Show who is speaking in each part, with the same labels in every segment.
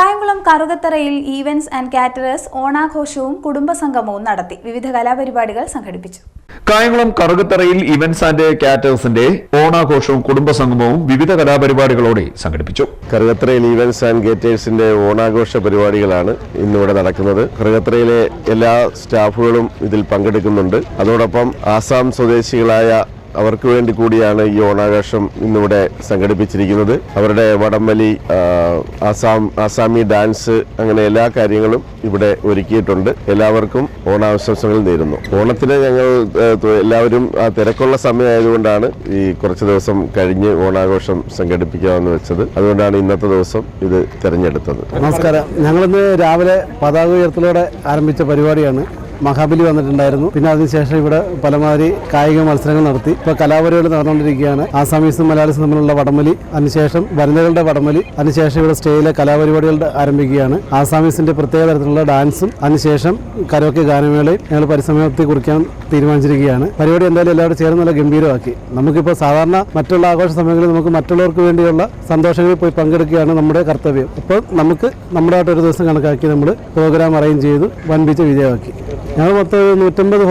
Speaker 1: കായംകുളം കറുകത്തറയിൽ events and caterers ഓണാഘോഷവും കുടുംബസംഗമവും നടത്തി. വിവിധ കലാപരിപാടികൾ സംഘടിപ്പിച്ചു.
Speaker 2: കായംകുളം കറുകത്തറയിൽ ഇവന്റ്സ് ആൻഡ് കാറ്റേഴ്സിന്റെ ഓണാഘോഷവും കുടുംബസംഗമവും വിവിധ കലാപരിപാടികളോടെ സംഘടിപ്പിച്ചു.
Speaker 3: കറുകത്തറയിൽ ഇവന്റ്സ് ആൻഡ് കാറ്റേഴ്സിന്റെ ഓണാഘോഷ പരിപാടികളാണ് ഇന്നിവിടെ നടക്കുന്നത്. കറുകത്തറയിലെ എല്ലാ സ്റ്റാഫുകളും ഇതിൽ പങ്കെടുക്കുന്നുണ്ട്. അതോടൊപ്പം ആസാം സ്വദേശികളായ അവർക്ക് വേണ്ടി കൂടിയാണ് ഈ ഓണാഘോഷം ഇന്നിവിടെ സംഘടിപ്പിച്ചിരിക്കുന്നത്. അവരുടെ വടംവലി ആസാം ആസാമി ഡാൻസ് അങ്ങനെ എല്ലാ കാര്യങ്ങളും ഇവിടെ ഒരുക്കിയിട്ടുണ്ട്. എല്ലാവർക്കും ഓണാശംസകൾ നേരുന്നു. ഓണത്തിന് ഞങ്ങൾ എല്ലാവരും ആ തിരക്കുള്ള സമയമായതുകൊണ്ടാണ് ഈ കുറച്ച് ദിവസം കഴിഞ്ഞ് ഓണാഘോഷം സംഘടിപ്പിക്കാമെന്ന് വെച്ചത്. അതുകൊണ്ടാണ് ഇന്നത്തെ ദിവസം ഇത് തിരഞ്ഞെടുത്തത്.
Speaker 4: നമസ്കാരം. ഞങ്ങളിന്ന് രാവിലെ പതാക ഉയർത്തലോടെ ആരംഭിച്ച പരിപാടിയാണ് മഹാബലി വന്നിട്ടുണ്ടായിരുന്നു. പിന്നെ അതിനുശേഷം ഇവിടെ പലമാതിരി കായിക മത്സരങ്ങൾ നടത്തി. ഇപ്പോൾ കലാപരിപാടി നടന്നുകൊണ്ടിരിക്കുകയാണ്. ആസാമീസും മലയാളീസും തമ്മിലുള്ള വടംവലി. അതിനുശേഷം വനിതകളുടെ വടംവലി. അതിനുശേഷം ഇവിടെ സ്റ്റേജിലെ കലാപരിപാടികൾ ആരംഭിക്കുകയാണ്. ആസാമീസിന്റെ പ്രത്യേക തരത്തിലുള്ള ഡാൻസും അതിനുശേഷം കരോക്കെ ഗാനമേളയും ഞങ്ങൾ പരിസമയത്തെ കുറിക്കാൻ തീരുമാനിച്ചിരിക്കുകയാണ്. പരിപാടി എന്തായാലും എല്ലാവരും ചേർന്ന് നല്ല ഗംഭീരമാക്കി. നമുക്കിപ്പോൾ സാധാരണ മറ്റുള്ള ആഘോഷ സമയങ്ങളിൽ നമുക്ക് മറ്റുള്ളവർക്ക് വേണ്ടിയുള്ള സന്തോഷങ്ങളിൽ പോയി പങ്കെടുക്കുകയാണ് നമ്മുടെ കർത്തവ്യം. അപ്പോൾ നമുക്ക് നമ്മുടെ ആയിട്ട് ഒരു ദിവസം കണക്കാക്കി നമ്മൾ പ്രോഗ്രാം അറേഞ്ച് ചെയ്ത് വൻപിച്ച വിജയമാക്കി. ഞങ്ങൾ മൊത്തം നൂറ്റമ്പത്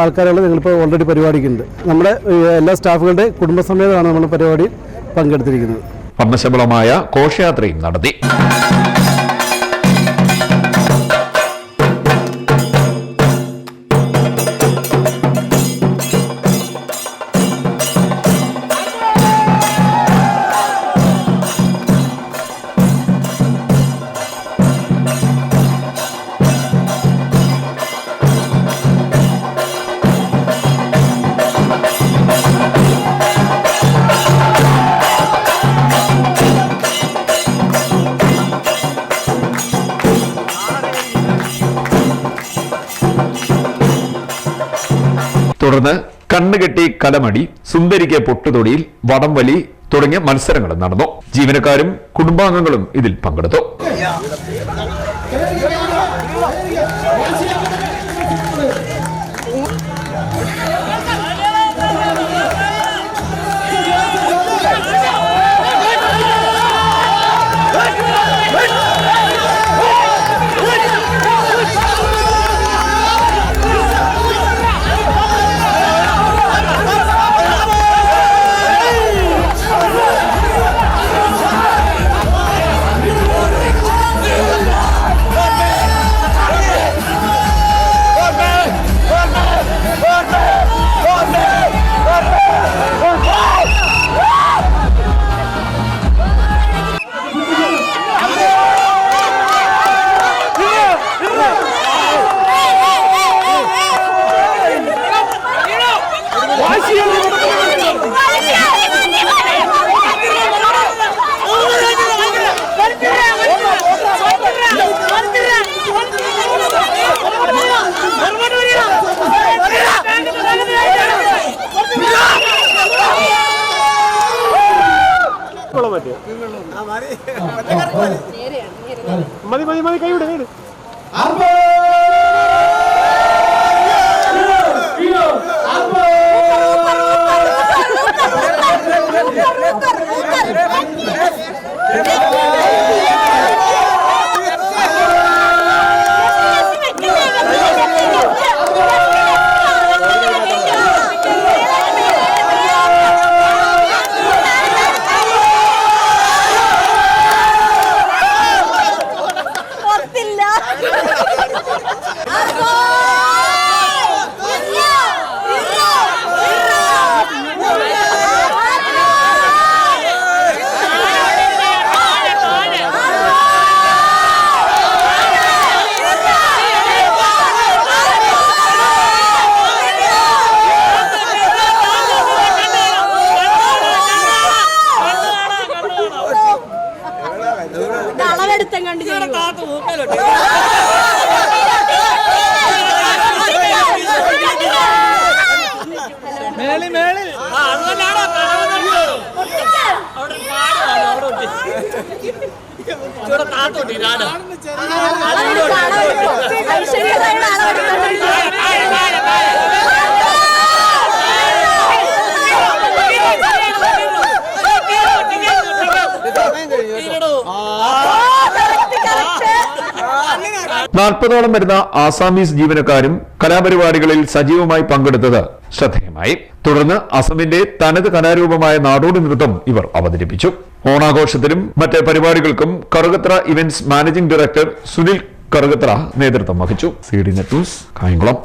Speaker 4: ആൾക്കാരുള്ള ഞങ്ങളിപ്പോൾ ഓൾറെഡി പരിപാടിക്കുണ്ട് നമ്മുടെ എല്ലാ സ്റ്റാഫുകളുടെ കുടുംബസമേതമാണ് നമ്മൾ പരിപാടിയിൽ പങ്കെടുത്തിരിക്കുന്നത്.
Speaker 2: വർണശബളമായ ഘോഷയാത്രയും നടത്തി. തുടർന്ന് കണ്ണുകെട്ടി കലമടി സുന്ദരിക്ക് പൊട്ടുതൊടിയിൽ വടംവലി തുടങ്ങിയ മത്സരങ്ങളും നടന്നു. ജീവനക്കാരും കുടുംബാംഗങ്ങളും ഇതിൽ പങ്കെടുത്തു.
Speaker 4: മതി മതി മതി കൈവിട് കൈവിട്.
Speaker 5: Yeah. അളവെടുത്തം മേളി
Speaker 6: മേളിൽ മേളിൽ.
Speaker 5: അളവെടുത്തം
Speaker 2: നാൽപ്പതോളം വരുന്ന ആസാമീസ് ജീവനക്കാരും കലാപരിപാടികളിൽ സജീവമായി പങ്കെടുത്തത് ശ്രദ്ധേയമായി. തുടർന്ന് അസമിന്റെ തനത് കലാരൂപമായ നാടോടി നൃത്തം ഇവർ അവതരിപ്പിച്ചു. ഓണാഘോഷത്തിനും മറ്റ് പരിപാടികൾക്കും Karukathra events managing director Sunil Karukathra നേതൃത്വം വഹിച്ചു. C D net news Kayamkulam.